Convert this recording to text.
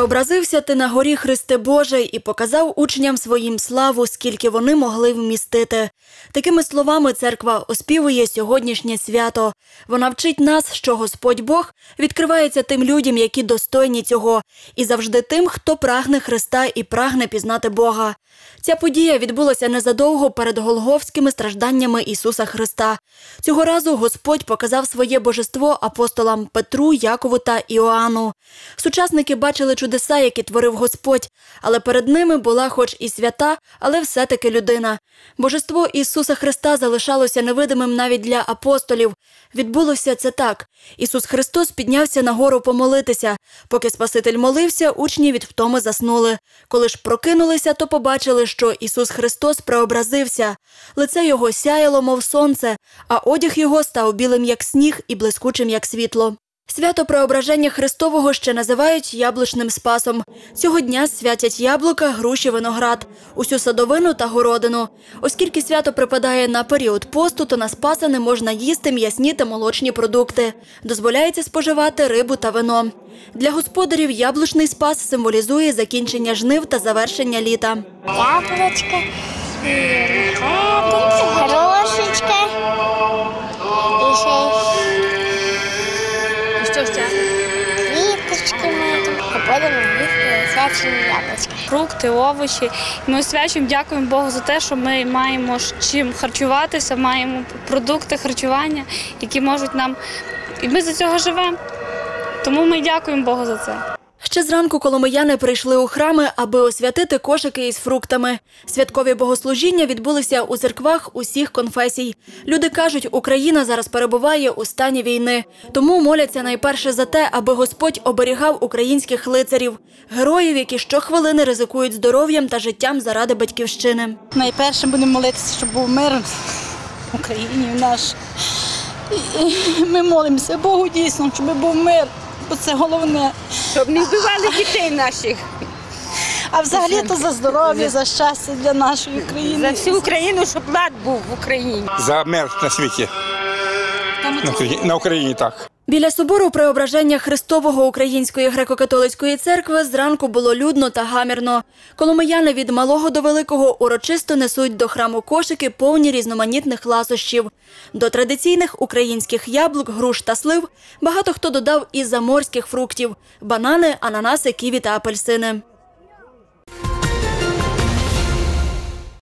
Преобразився ти на горі Христе Божий і показав учням своїм славу, скільки вони могли вмістити. Такими словами церква оспівує сьогоднішнє свято. Вона вчить нас, що Господь Бог відкривається тим людям, які достойні цього, і завжди тим, хто прагне Христа і прагне пізнати Бога. Ця подія відбулася незадовго перед голговськими стражданнями Ісуса Христа. Цього разу Господь показав своє божество апостолам Петру, Якову та Іоанну. Сучасники бачили чудеса, які творив Господь, але перед ними була хоч і свята, але все-таки людина. Божество Ісуса Христа залишалося невидимим навіть для апостолів. Відбулося це так. Ісус Христос піднявся на гору помолитися. Поки Спаситель молився, учні від втоми заснули. Коли ж прокинулися, то побачили, що Ісус Христос преобразився. Лице його сяяло, мов сонце, а одяг його став білим, як сніг, і блискучим, як світло. Свято Преображення Христового ще називають яблучним спасом. Цього дня святять яблука, груші, виноград, усю садовину та городину. Оскільки свято припадає на період посту, то на спаса не можна їсти м'ясні та молочні продукти. Дозволяється споживати рибу та вино. Для господарів яблучний спас символізує закінчення жнив та завершення літа. Яблочко, виноградинка, ми в них свячені яблучка. Фрукти, овочі. Ми свячимо, дякуємо Богу за те, що ми маємо чим харчуватися, маємо продукти харчування, які можуть нам. І ми за цього живемо. Тому ми дякуємо Богу за це. Ще зранку коломияни прийшли у храми, аби освятити кошики із фруктами. Святкові богослужіння відбулися у церквах усіх конфесій. Люди кажуть, Україна зараз перебуває у стані війни, тому моляться найперше за те, аби Господь оберігав українських лицарів, героїв, які щохвилини ризикують здоров'ям та життям заради батьківщини. Найперше будемо молитися, щоб був мир в Україні в наш. Ми молимося Богу дійсно, щоб був мир, бо це головне. Щоб не вбивали дітей наших. А взагалі то за здоров'я, за щастя для нашої За всю Україну, щоб лад був в Україні. за мир на світі. На Україні, на Україні так. Біля собору Преображення Христового Української греко-католицької церкви зранку було людно та гамірно. Коломияни від малого до великого урочисто несуть до храму кошики повні різноманітних ласощів. До традиційних українських яблук, груш та слив багато хто додав і заморських фруктів – банани, ананаси, ківі та апельсини.